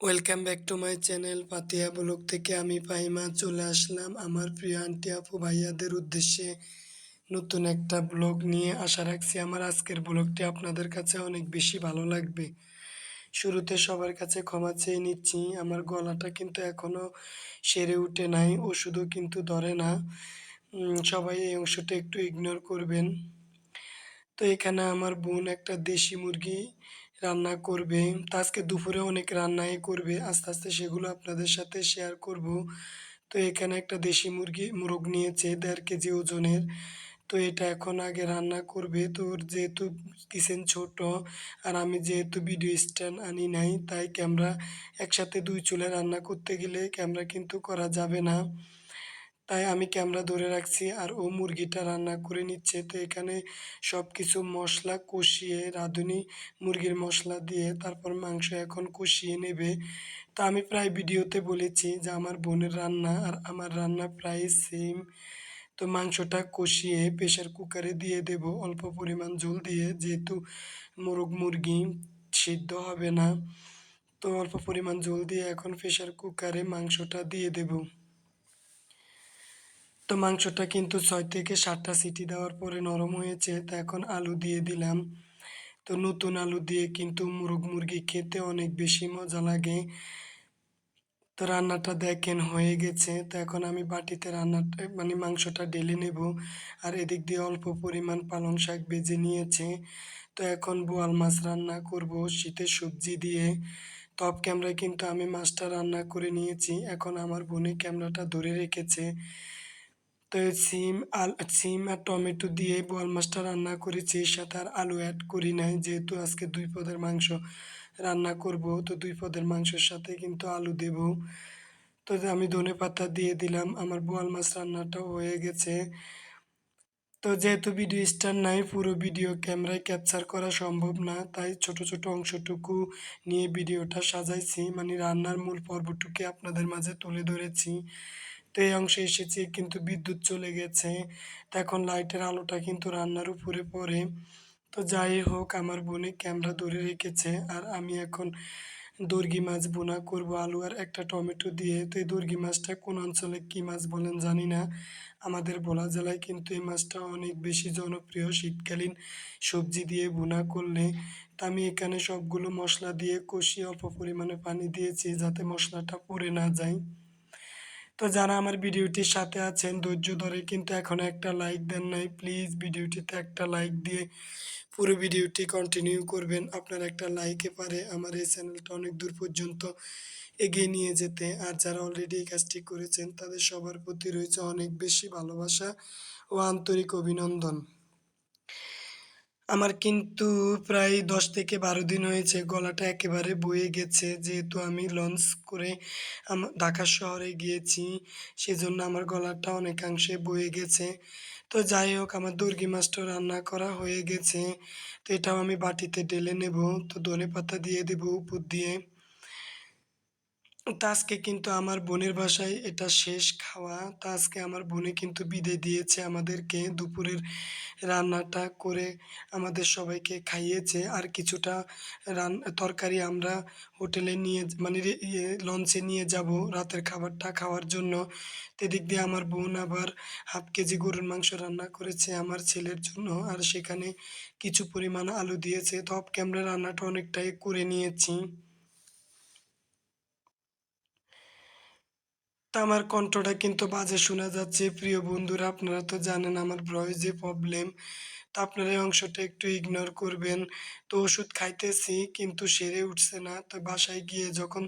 Welcome back to my channel Patiya vlog থেকে আমি পাইমা চলে আসলাম আমার প্রিয় আন্টি আপু ভাইয়াদের উদ্দেশ্যে। নতুন একটা ব্লগ নিয়ে আশা রাখছি আমার আজকের ব্লগটি আপনাদের কাছে অনেক বেশি ভালো লাগবে। শুরুতে সবার কাছে ক্ষমা চেয়ে নিচ্ছি, আমার গলাটা কিন্তু এখনও সেরে উঠে নাই, ওষুধও কিন্তু ধরে না। সবাই এই অংশটা একটু ইগনোর করবেন। তো এখানে আমার বোন একটা দেশি মুরগি রান্না করবে তো আজকে দুপুরে অনেক রান্নাই করবে, আস্তে আস্তে সেগুলো আপনাদের সাথে শেয়ার করব। তো এখানে একটা দেশি মুরগি, মোরগ নিয়েছে দেড় কেজি ওজনের। তো এটা এখন আগে রান্না করবে। তো ওর যেহেতু কিচেন ছোট আর আমি যেহেতু ভিডিও স্ট্যান্ড আনি নাই, তাই ক্যামেরা একসাথে দুই চুলে রান্না করতে গেলে ক্যামেরা কিন্তু করা যাবে না। তাই আমি ক্যামেরা ধরে রাখছি আর ও মুরগিটা রান্না করে নিচ্ছে। তো এখানে সব কিছু মশলা কষিয়ে রাঁধুনি মুরগির মশলা দিয়ে তারপর মাংস এখন কষিয়ে নেবে। তো আমি প্রায় ভিডিওতে বলেছি যে আমার বোনের রান্না আর আমার রান্না প্রায় সেম তো মাংসটা কষিয়ে প্রেশার কুকারে দিয়ে দেব অল্প পরিমাণ জল দিয়ে। যেহেতু মোরগ মুরগি সিদ্ধ হবে না, তো অল্প পরিমাণ জল দিয়ে এখন প্রেশার কুকারে মাংসটা দিয়ে দেবো। তো মাংসটা কিন্তু ছয় থেকে সাতটা সিটি দেওয়ার পরে নরম হয়েছে, তো এখন আলু দিয়ে দিলাম। তো নতুন আলু দিয়ে কিন্তু মুরগ মুরগি খেতে অনেক বেশি মজা লাগে। তো রান্নাটা দেখেন হয়ে গেছে, তো এখন আমি বাটিতে রান্নাটা মানে মাংসটা ঢেলে নেব। আর এদিক দিয়ে অল্প পরিমাণ পালং শাক বেজে নিয়েছে। তো এখন বোয়াল মাছ রান্না করব শীতের সবজি দিয়ে। টপ ক্যামেরায় কিন্তু আমি মাছটা রান্না করে নিয়েছি, এখন আমার বোনে ক্যামেরাটা ধরে রেখেছে। তো সিম আল, সিম আর টমেটো দিয়ে বোয়াল মাছটা রান্না করেছি সাথে আর আলু অ্যাড করি নাই, যেহেতু আজকে দুই পদের মাংস রান্না করব, তো দুই পদের মাংসের সাথে কিন্তু আলু দেব। তো আমি ধনে পাতা দিয়ে দিলাম, আমার বোয়াল মাছ রান্নাটাও হয়ে গেছে। তো যেহেতু ভিডিও স্টার নাই, পুরো ভিডিও ক্যামেরায় ক্যাপচার করা সম্ভব না, তাই ছোট ছোট অংশটুকু নিয়ে ভিডিওটা সাজাইছি মানে রান্নার মূল পর্বটুকে আপনাদের মাঝে তুলে ধরেছি। তো এই অংশে এসেছি, কিন্তু বিদ্যুৎ চলে গেছে। এখন লাইটের আলোটা কিন্তু রান্নার উপরে পড়ে। তো যাই হোক, আমার বোনে ক্যামেরা ধরে রেখেছে, আর আমি এখন দর্গি মাছ বোনা করব। আলু আর একটা টমেটো দিয়ে। তো এই দর্গি মাছটা কোন অঞ্চলে কী মাছ বলেন জানি না। আমাদের ভোলা জেলায় কিন্তু এই মাছটা অনেক বেশি জনপ্রিয় শীতকালীন সবজি দিয়ে বোনা করলে। তা আমি এখানে সবগুলো মশলা দিয়ে কষিয়ে অল্প পরিমাণে পানি দিয়েছি, যাতে মশলাটা পড়ে না যায়। তো যারা আমার ভিডিওটির সাথে আছেন, ধৈর্য ধরে কিন্তু এখন একটা লাইক দেন নাই। প্লিজ ভিডিওটিতে একটা লাইক দিয়ে পুরো ভিডিওটি কন্টিনিউ করবেন। আপনার একটা লাইকে পারে আমার এই চ্যানেলটা অনেক দূর পর্যন্ত এগিয়ে নিয়ে যেতে। আর যারা অলরেডি এই কাজটি করেছেন, তাদের সবার প্রতি রয়েছে অনেক বেশি ভালোবাসা ও আন্তরিক অভিনন্দন। আমার কিন্তু প্রায় দশ থেকে বারো দিন হয়েছে, গলাটা একেবারে বয়ে গেছে। যেহেতু আমি লঞ্চ করে ঢাকা শহরে গিয়েছি, সেজন্য আমার গলাটা অনেকাংশে বয়ে গেছে। তো যাই হোক, আমার দুর্গি মাছটা রান্না করা হয়ে গেছে। তো এটাও আমি বাটিতে ঢেলে নেব। তো ধনে পাতা দিয়ে দেবো উপর দিয়ে। তো আজকে কিন্তু আমার বোনের বাসায় এটা শেষ খাওয়া। তো আজকে আমার বোনে কিন্তু বিদায় দিয়েছে আমাদেরকে। দুপুরের রান্নাটা করে আমাদের সবাইকে খাইয়েছে। আর কিছুটা রান, তরকারি আমরা হোটেলে নিয়ে মানে ইয়ে লঞ্চে নিয়ে যাব রাতের খাবারটা খাওয়ার জন্য। তো এদিক দিয়ে আমার বোন আবার হাফ কেজি গরুর মাংস রান্না করেছে আমার ছেলের জন্য। আর সেখানে কিছু পরিমাণ আলু দিয়েছে। তো অফ ক্যামেরা রান্নাটা অনেকটাই করে নিয়েছি। আমার কণ্ঠটা কিন্তু বাজে শোনা যাচ্ছে। প্রিয় বন্ধুরা, আপনারা তো জানেন আমার ভয়েসে প্রবলেম তো আপনারা এই অংশটা একটু ইগনোর করবেন। তো ওষুধ খাইতেছি, কিন্তু সেরে উঠছে না। তো বাসায় গিয়ে যখন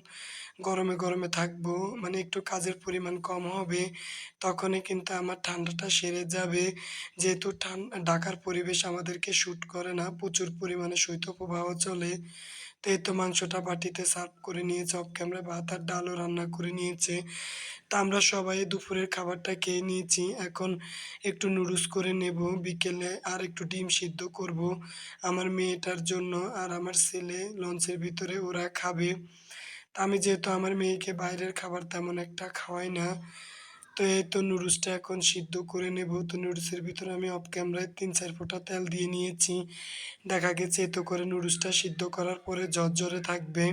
গরমে গরমে থাকব মানে একটু কাজের পরিমাণ কম হবে, তখনই কিন্তু আমার ঠান্ডাটা সেরে যাবে। যেহেতু ঠান্ডা ঢাকার পরিবেশ আমাদেরকে শ্যুট করে না, প্রচুর পরিমাণে শৈত্যপ্রবাহ চলে। এই তো মাংসটা বাটিতে সার্ভ করে নিয়েছে, অফ ক্যামেরা ভাত আর ডালও রান্না করে নিয়েছে। তা আমরা সবাই দুপুরের খাবারটা খেয়ে নিয়েছি। এখন একটু নুডলস করে নেব, বিকেলে আর একটু ডিম সিদ্ধ করব আমার মেয়েটার জন্য আর আমার ছেলে লঞ্চের ভিতরে ওরা খাবে। তা আমি যেহেতু আমার মেয়েকে বাইরের খাবার তেমন একটা খাওয়াই না তো এই তো নুডলসটা এখন সিদ্ধ করে নেব। তো নুডলসের ভিতরে আমি অফ ক্যামেরায় তিন চার ফোঁটা তেল দিয়ে নিয়েছি। দেখা গেছে এতো করে নুডলসটা সিদ্ধ করার পরে ঝরঝরে থাকবে।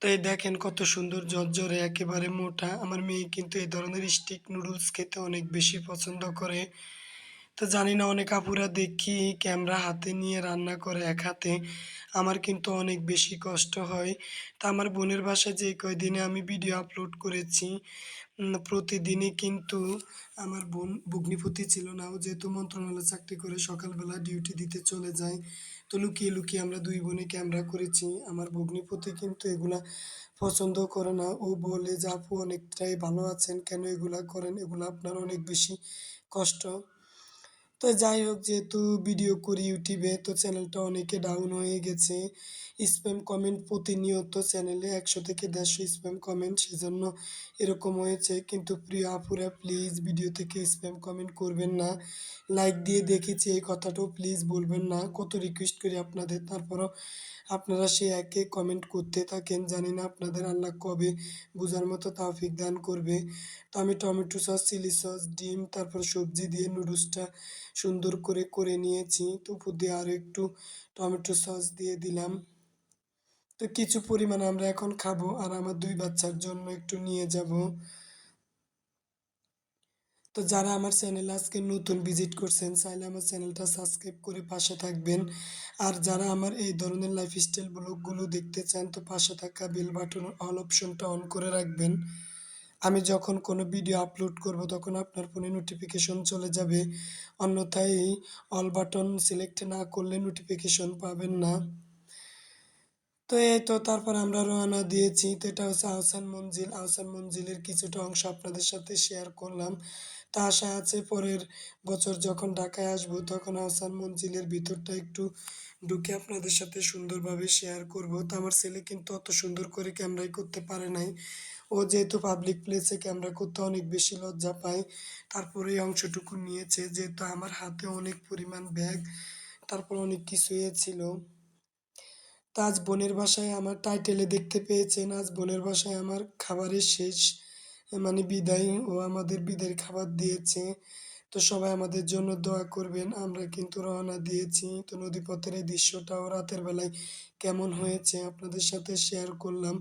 তাই দেখেন কত সুন্দর ঝরঝরে, একেবারে মোটা। আমার মেয়ে কিন্তু এই ধরনের স্টিক নুডলস খেতে অনেক বেশি পছন্দ করে। তো জানি না, অনেক আপুরা দেখি ক্যামেরা হাতে নিয়ে রান্না করে এক হাতে। আমার কিন্তু অনেক বেশি কষ্ট হয়। তা আমার বোনের বাসায় যে কয়দিনে আমি ভিডিও আপলোড করেছি প্রতিদিনই কিন্তু আমার বোন ভগ্নিপতি ছিল না। ও যেহেতু মন্ত্রণালয়ে চাকরি করে সকালবেলা ডিউটি দিতে চলে যায়। তো লুকিয়ে লুকিয়ে আমরা দুই বোনে ক্যামেরা করেছি। আমার ভগ্নিপতি কিন্তু এগুলা পছন্দ করে না। ও বলে যে, আপু, অনেকটাই ভালো আছেন। কেন এগুলা করেন? এগুলো আপনার অনেক বেশি কষ্ট। তো যাই হোক, যেহেতু ভিডিও করি ইউটিউবে, তো চ্যানেলটা অনেকে ডাউন হয়ে গেছে। স্প্যাম কমেন্ট প্রতিনিয়ত চ্যানেলে একশো থেকে দেড়শো স্প্যাম কমেন্ট সেজন্য এরকম হয়েছে। কিন্তু প্রিয় আপুরা প্লিজ ভিডিও থেকে স্প্যাম কমেন্ট করবেন না। লাইক দিয়ে দেখেছি এই কথাটাও প্লিজ বলবেন না। কত রিকোয়েস্ট করি আপনাদের, তারপরও আপনারা সে একে কমেন্ট করতে থাকেন। জানি না আপনাদের আল্লাহ কবে বোঝার মতো তাওফিক দান করবে। তো আমি টমেটো সস চিলি সস ডিম, তারপর সবজি দিয়ে নুডলসটা সুন্দর করে করে নিয়েছি। তো উপর দিয়ে আরও একটু টমেটো সস দিয়ে দিলাম। তো কিছু পরিমাণ আমরা এখন খাব আর আমার দুই বাচ্চার জন্য একটু নিয়ে যাব। তো যারা আমার চ্যানেল আজকে নতুন ভিজিট করছেন, চাইলে আমার চ্যানেলটা সাবস্ক্রাইব করে পাশে থাকবেন। আর যারা আমার এই ধরনের লাইফস্টাইল ব্লগগুলো দেখতে চান, তো পাশে থাকা বেল বাটন অল অপশনটা অন করে রাখবেন। আমি যখন কোনো ভিডিও আপলোড করব, তখন আপনার ফোনে নোটিফিকেশন চলে যাবে। অন্যথায় অল বাটন সিলেক্ট না করলে নোটিফিকেশন পাবেন না। তো এই তো, তারপর আমরা রওনা দিয়েছি। তো এটা হচ্ছে আহসান মঞ্জিল। আহসান মঞ্জিলের কিছুটা অংশ আপনাদের সাথে শেয়ার করলাম। তা আশা আছে পরের বছর যখন ঢাকায় আসব, তখন আহসান মঞ্জিলের ভিতরটা একটু ঢুকে আপনাদের সাথে সুন্দরভাবে শেয়ার করব। তো আমার ছেলে কিন্তু অত সুন্দর করে ক্যামেরাই করতে পারে নাই। ও যেহেতু পাবলিক প্লেসে ক্যামেরা করতে অনেক বেশি লজ্জা পায়, তারপরে এই অংশটুকু নিয়েছে, যেহেতু আমার হাতে অনেক পরিমাণ ব্যাগ তারপর অনেক কিছু ছিল। আজ বোনের বাসায় আমার টাইটেলে দেখতে পেয়েছেন, আজ বোনের বাসায় আমার খাবারের শেষ মানে বিদায় ও আমাদের বিদায়ের খাবার দিয়েছে। তো সবাই আমাদের জন্য দোয়া করবেন। আমরা কিন্তু রওনা দিয়েছি। তো নদীপথের এই দৃশ্যটাও রাতের বেলায় কেমন হয়েছে আপনাদের সাথে শেয়ার করলাম।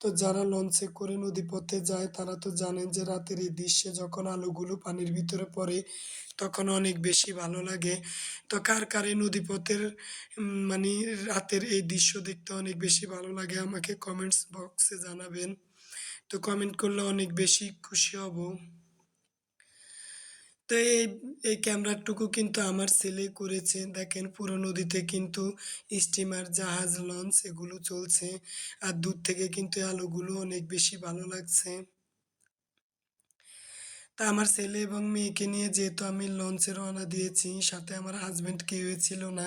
তো যারা লঞ্চে করে নদীপথে যায়, তারা তো জানেন যে রাতের এই দৃশ্যে যখন আলোগুলো পানির ভিতরে পড়ে, তখন অনেক বেশি ভালো লাগে। তো কার কারে নদীপথের মানে রাতের এই দৃশ্য দেখতে অনেক বেশি ভালো লাগে আমাকে কমেন্টস বক্সে জানাবেন। তো কমেন্ট করলে অনেক বেশি খুশি হব। তো এই এই ক্যামেরাটুকু কিন্তু আমার ছেলে করেছে। দেখেন পুরো নদীতে কিন্তু স্টিমার জাহাজ লঞ্চ এগুলো চলছে। আর দূর থেকে কিন্তু আলোগুলো অনেক বেশি ভালো লাগছে। তা আমার ছেলে এবং মেয়েকে নিয়ে যেহেতু আমি লঞ্চে রওনা দিয়েছি, সাথে আমার হাজব্যান্ড কেউ ছিল না,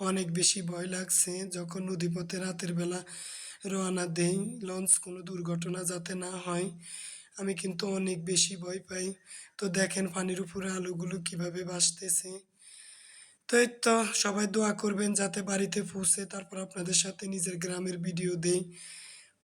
অনেক বেশি ভয় লাগছে। যখন নদীপথে রাতের বেলা রওনা দেই লঞ্চ কোনো দুর্ঘটনা যাতে না হয় আমি কিন্তু অনেক বেশি ভয় পাই। তো দেখেন পানির উপরে আলোগুলো কীভাবে বাসতেছে তো এই তো সবাই দোয়া করবেন যাতে বাড়িতে পৌঁছে, তারপর আপনাদের সাথে নিজের গ্রামের ভিডিও দেই।